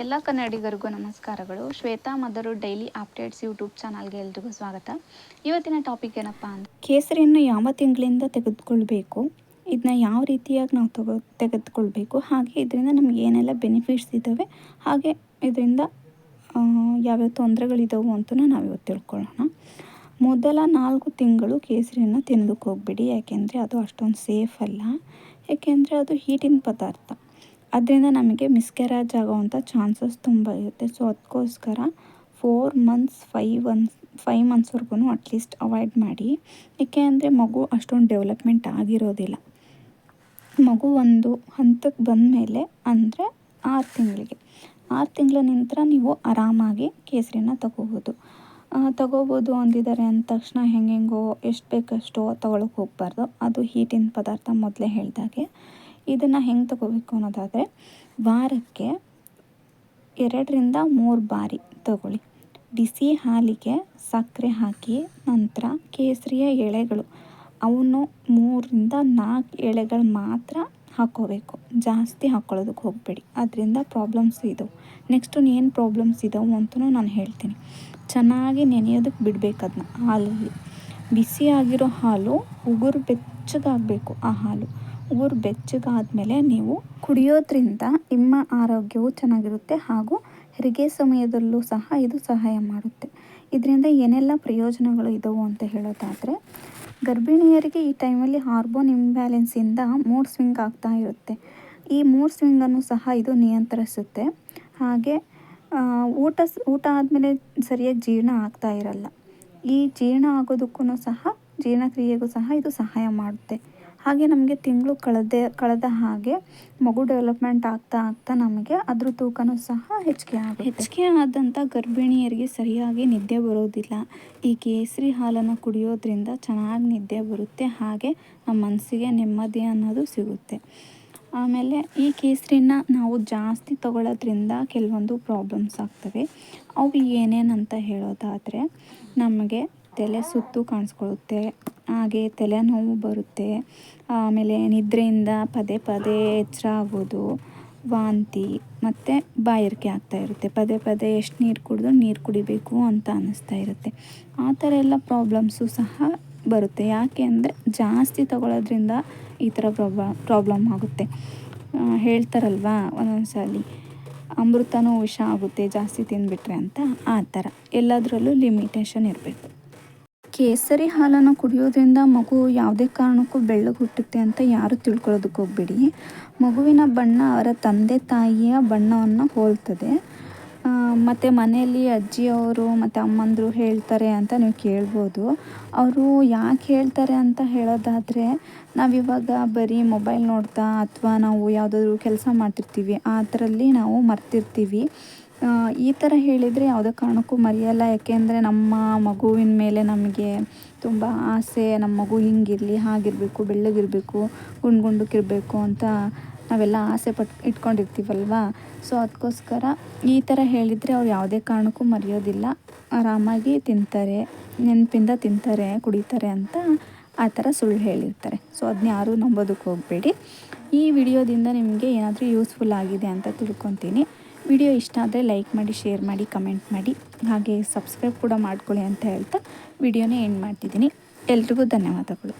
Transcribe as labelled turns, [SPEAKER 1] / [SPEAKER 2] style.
[SPEAKER 1] ಎಲ್ಲ ಕನ್ನಡಿಗರಿಗೂ ನಮಸ್ಕಾರಗಳು. ಶ್ವೇತಾ ಮದರು ಡೈಲಿ ಅಪ್ಡೇಟ್ಸ್ ಯೂಟ್ಯೂಬ್ ಚಾನಲ್ಗೆ ಎಲ್ರಿಗೂ ಸ್ವಾಗತ. ಇವತ್ತಿನ ಟಾಪಿಕ್ ಏನಪ್ಪ ಅಂದರೆ
[SPEAKER 2] ಕೇಸರಿಯನ್ನು ಯಾವ ತಿಂಗಳಿಂದ ತೆಗೆದುಕೊಳ್ಬೇಕು? ಇದನ್ನ ಯಾವ ರೀತಿಯಾಗಿ ನಾವು ತಗೋ ತೆಗೆದುಕೊಳ್ಬೇಕು? ಹಾಗೆ ಇದರಿಂದ ನಮ್ಗೆ ಏನೆಲ್ಲ ಬೆನಿಫಿಟ್ಸ್ ಇದ್ದಾವೆ ಹಾಗೆ ಇದರಿಂದ ಯಾವ್ಯಾವ ತೊಂದರೆಗಳಿದ್ದಾವೆ ಅಂತಲೂ ನಾವು ಇವತ್ತು ತಿಳ್ಕೊಳ್ಳೋಣ. ಮೊದಲ ನಾಲ್ಕು ತಿಂಗಳು ಕೇಸರಿಯನ್ನು ತಿನ್ನೋದಕ್ಕೆ ಹೋಗ್ಬಿಡಿ ಯಾಕೆಂದರೆ ಅದು ಅಷ್ಟೊಂದು ಸೇಫ್ ಅಲ್ಲ. ಯಾಕೆಂದರೆ ಅದು ಹೀಟಿನ ಪದಾರ್ಥ. ಅದರಿಂದ ನಮಗೆ ಮಿಸ್ಕ್ಯಾರೇಜ್ ಆಗೋವಂಥ ಚಾನ್ಸಸ್ ತುಂಬ ಇರುತ್ತೆ. ಸೊ ಅದಕ್ಕೋಸ್ಕರ four months five once five ಮಂತ್ಸ್ವರೆಗೂ at least avoid ಮಾಡಿ. ಏಕೆ ಅಂದರೆ ಮಗು ಅಷ್ಟೊಂದು ಡೆವಲಪ್ಮೆಂಟ್ ಆಗಿರೋದಿಲ್ಲ. ಮಗು ಒಂದು ಹಂತಕ್ಕೆ ಬಂದಮೇಲೆ ಅಂದರೆ ಆರು ತಿಂಗಳಿಗೆ. ಆರು ತಿಂಗಳ ನಂತರ ನೀವು ಆರಾಮಾಗಿ ಕೇಸರಿನ ತಗೋಬೋದು. ತಗೋಬೋದು ಅಂದಿದ್ದಾರೆ ಅಂದ ತಕ್ಷಣ ಹೆಂಗೆಂಗೋ ಎಷ್ಟು ಬೇಕಷ್ಟೋ ತಗೊಳಕ್ಕೆ ಹೋಗಬಾರ್ದು. ಅದು ಹೀಟಿನ ಪದಾರ್ಥ ಮೊದಲೇ ಹೇಳಿದಾಗೆ. ಇದನ್ನು ಹೆಂಗೆ ತಗೋಬೇಕು ಅನ್ನೋದಾದರೆ ವಾರಕ್ಕೆ ಎರಡರಿಂದ ಮೂರು ಬಾರಿ ತಗೊಳ್ಳಿ. ಬಿಸಿ ಹಾಲಿಗೆ ಸಕ್ಕರೆ ಹಾಕಿ ನಂತರ ಕೇಸರಿಯ ಎಳೆಗಳು. ಅವನ್ನು ಮೂರರಿಂದ ನಾಲ್ಕು ಎಳೆಗಳು ಮಾತ್ರ ಹಾಕ್ಕೋಬೇಕು ಜಾಸ್ತಿ ಹಾಕ್ಕೊಳ್ಳೋದಕ್ಕೆ ಹೋಗಬೇಡಿ. ಅದರಿಂದ ಪ್ರಾಬ್ಲಮ್ಸ್ ಇದ್ದವು ನೆಕ್ಸ್ಟು ಏನು ಪ್ರಾಬ್ಲಮ್ಸ್ ಇದ್ದಾವೆ ಅಂತಲೂ ನಾನು ಹೇಳ್ತೀನಿ. ಚೆನ್ನಾಗಿ ನೆನೆಯೋದಕ್ಕೆ ಬಿಡಬೇಕು ಅದನ್ನ ಹಾಲಲ್ಲಿ. ಬಿಸಿಯಾಗಿರೋ ಹಾಲು ಉಗುರು ಬೆಚ್ಚಗಾಗಬೇಕು ಆ ಹಾಲು. ಊರು ಬೆಚ್ಚಗಾದಮೇಲೆ ನೀವು ಕುಡಿಯೋದ್ರಿಂದ ನಿಮ್ಮ ಆರೋಗ್ಯವು ಚೆನ್ನಾಗಿರುತ್ತೆ ಹಾಗೂ ಹೆರಿಗೆ ಸಮಯದಲ್ಲೂ ಸಹ ಇದು ಸಹಾಯ ಮಾಡುತ್ತೆ. ಇದರಿಂದ ಏನೆಲ್ಲ ಪ್ರಯೋಜನಗಳು ಇದ್ದವು ಅಂತ ಹೇಳೋದಾದರೆ, ಗರ್ಭಿಣಿಯರಿಗೆ ಈ ಟೈಮಲ್ಲಿ ಹಾರ್ಮೋನ್ ಇಂಬ್ಯಾಲೆನ್ಸಿಂದ ಮೂಡ್ ಸ್ವಿಂಗ್ ಆಗ್ತಾ ಇರುತ್ತೆ. ಈ ಮೂಡ್ ಸ್ವಿಂಗನ್ನು ಸಹ ಇದು ನಿಯಂತ್ರಿಸುತ್ತೆ. ಹಾಗೆ ಊಟ ಊಟ ಆದಮೇಲೆ ಸರಿಯಾಗಿ ಜೀರ್ಣ ಆಗ್ತಾ ಇರಲ್ಲ. ಈ ಜೀರ್ಣ ಆಗೋದಕ್ಕೂ ಸಹ ಜೀರ್ಣಕ್ರಿಯೆಗೂ ಸಹ ಇದು ಸಹಾಯ ಮಾಡುತ್ತೆ. ಹಾಗೆ ನಮಗೆ ತಿಂಗಳು ಕಳೆದೇ, ಕಳೆದ ಹಾಗೆ ಮಗು ಡೆವಲಪ್ಮೆಂಟ್ ಆಗ್ತಾ ಆಗ್ತಾ ನಮಗೆ ಅದ್ರ ತೂಕನೂ ಸಹ ಹೆಚ್ಚಿಗೆ ಆಗುತ್ತೆ. ಹೆಚ್ಚಿಗೆ ಆದಂಥ ಗರ್ಭಿಣಿಯರಿಗೆ ಸರಿಯಾಗಿ ನಿದ್ದೆ ಬರೋದಿಲ್ಲ ಈ ಕೇಸರಿ ಹಾಲನ್ನು ಕುಡಿಯೋದ್ರಿಂದ ಚೆನ್ನಾಗಿ ನಿದ್ದೆ ಬರುತ್ತೆ, ಹಾಗೆ ನಮ್ಮ ಮನಸ್ಸಿಗೆ ನೆಮ್ಮದಿ ಅನ್ನೋದು ಸಿಗುತ್ತೆ. ಆಮೇಲೆ ಈ ಕೇಸರಿನ ನಾವು ಜಾಸ್ತಿ ತಗೊಳ್ಳೋದ್ರಿಂದ ಕೆಲವೊಂದು ಪ್ರಾಬ್ಲಮ್ಸ್ ಆಗ್ತವೆ. ಅವು ಏನೇನಂತ ಹೇಳೋದಾದರೆ, ನಮಗೆ ತಲೆ ಸುತ್ತು ಕಾಣಿಸ್ಕೊಳ್ಳುತ್ತೆ, ಹಾಗೆ ತಲೆನೋವು ಬರುತ್ತೆ, ಆಮೇಲೆ ನಿದ್ರೆಯಿಂದ ಪದೇ ಪದೇ ಎಚ್ಚರ ಆಗೋದು, ವಾಂತಿ, ಮತ್ತು ಬಾಯಾರಿಕೆ ಆಗ್ತಾ ಇರುತ್ತೆ. ಪದೇ ಪದೇ ಎಷ್ಟು ನೀರು ಕುಡಿದ್ರು ನೀರು ಕುಡಿಬೇಕು ಅಂತ ಅನ್ನಿಸ್ತಾ ಇರುತ್ತೆ. ಆ ಥರ ಎಲ್ಲ ಪ್ರಾಬ್ಲಮ್ಸು ಸಹ ಬರುತ್ತೆ. ಯಾಕೆ ಅಂದರೆ ಜಾಸ್ತಿ ತಗೊಳ್ಳೋದ್ರಿಂದ ಈ ಥರ ಪ್ರಾಬ್ಲ, ಪ್ರಾಬ್ಲಮ್ ಆಗುತ್ತೆ. ಹೇಳ್ತಾರಲ್ವಾ ಒಂದೊಂದು ಸಲ ಅಮೃತನೂ ವಿಷ ಆಗುತ್ತೆ ಜಾಸ್ತಿ ತಿಂದುಬಿಟ್ರೆ ಅಂತ, ಆ ಥರ. ಎಲ್ಲದರಲ್ಲೂ ಲಿಮಿಟೇಷನ್ ಇರಬೇಕು. ಕೇಸರಿ ಹಾಲನ್ನು ಕುಡಿಯೋದ್ರಿಂದ ಮಗು ಯಾವುದೇ ಕಾರಣಕ್ಕೂ ಬೆಳ್ಳಗೆ ಹುಟ್ಟುತ್ತೆ ಅಂತ ಯಾರು ತಿಳ್ಕೊಳ್ಳೋದಕ್ಕೆ ಹೋಗಬೇಡಿ. ಮಗುವಿನ ಬಣ್ಣ ಅವರ ತಂದೆ ತಾಯಿಯ ಬಣ್ಣವನ್ನು ಹೋಲ್ತದೆ. ಮತ್ತು ಮನೆಯಲ್ಲಿ ಅಜ್ಜಿಯವರು, ಮತ್ತು ಅಮ್ಮಂದರು ಹೇಳ್ತಾರೆ ಅಂತ ನೀವು ಕೇಳ್ಬೋದು. ಅವರು ಯಾಕೆ ಹೇಳ್ತಾರೆ ಅಂತ ಹೇಳೋದಾದರೆ, ನಾವಿವಾಗ ಬರೀ ಮೊಬೈಲ್ ನೋಡ್ತಾ ಅಥವಾ ನಾವು ಯಾವುದಾದ್ರೂ ಕೆಲಸ ಮಾಡ್ತಿರ್ತೀವಿ ಅದರಲ್ಲಿ ನಾವು ಮರ್ತಿರ್ತೀವಿ. ಈ ಥರ ಹೇಳಿದರೆ ಯಾವುದೇ ಕಾರಣಕ್ಕೂ ಮರೆಯಲ್ಲ. ಯಾಕೆಂದರೆ ನಮ್ಮ ಮಗುವಿನ ಮೇಲೆ ನಮಗೆ ತುಂಬ ಆಸೆ, ನಮ್ಮ ಮಗು ಹಿಂಗಿರಲಿ, ಹಾಗಿರಬೇಕು, ಬೆಳ್ಳಗಿರಬೇಕು ಗುಂಡು ಗುಂಡಕ್ಕಿರಬೇಕು ಅಂತ ನಾವೆಲ್ಲ ಆಸೆ ಪಟ್, ಇಟ್ಕೊಂಡಿರ್ತೀವಲ್ವ? ಸೊ ಅದಕ್ಕೋಸ್ಕರ ಈ ಥರ ಹೇಳಿದರೆ ಅವ್ರು ಯಾವುದೇ ಕಾರಣಕ್ಕೂ ಮರೆಯೋದಿಲ್ಲ. ಆರಾಮಾಗಿ ತಿಂತಾರೆ, ನೆನಪಿಂದ ತಿಂತಾರೆ, ಕುಡಿತಾರೆ ಅಂತ ಆ ಥರ ಸುಳ್ಳು ಹೇಳಿರ್ತಾರೆ. ಸೊ ಅದನ್ನ ಯಾರೂ ನಂಬೋದಕ್ಕೆ ಹೋಗಬೇಡಿ. ಈ ವಿಡಿಯೋದಿಂದ ನಿಮಗೆ ಏನಾದರೂ ಯೂಸ್ಫುಲ್ ಆಗಿದೆ ಅಂತ ತಿಳ್ಕೊತೀನಿ. ವಿಡಿಯೋ ಇಷ್ಟ ಆದರೆ ಲೈಕ್ ಮಾಡಿ, ಶೇರ್ ಮಾಡಿ, ಕಮೆಂಟ್ ಮಾಡಿ. ಹಾಗೆ ಸಬ್ಸ್ಕ್ರೈಬ್ ಕೂಡ ಮಾಡ್ಕೊಳ್ಳಿ ಅಂತ ಹೇಳ್ತಾ ವಿಡಿಯೋನೇ ಎಂಡ್ ಮಾಡ್ತಿದ್ದೀನಿ. ಎಲ್ರಿಗೂ ಧನ್ಯವಾದಗಳು.